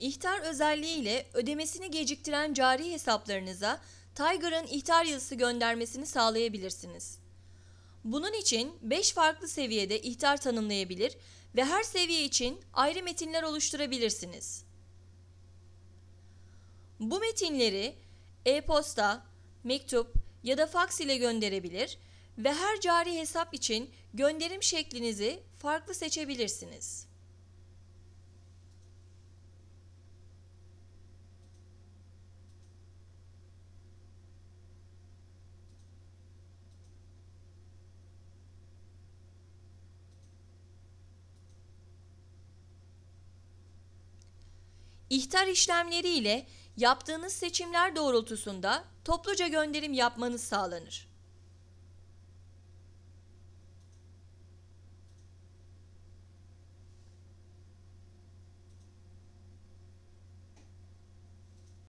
İhtar özelliği ile ödemesini geciktiren cari hesaplarınıza Tiger'ın ihtar yazısı göndermesini sağlayabilirsiniz. Bunun için 5 farklı seviyede ihtar tanımlayabilir ve her seviye için ayrı metinler oluşturabilirsiniz. Bu metinleri e-posta, mektup ya da faks ile gönderebilir ve her cari hesap için gönderim şeklinizi farklı seçebilirsiniz. İhtar işlemleri ile yaptığınız seçimler doğrultusunda topluca gönderim yapmanız sağlanır.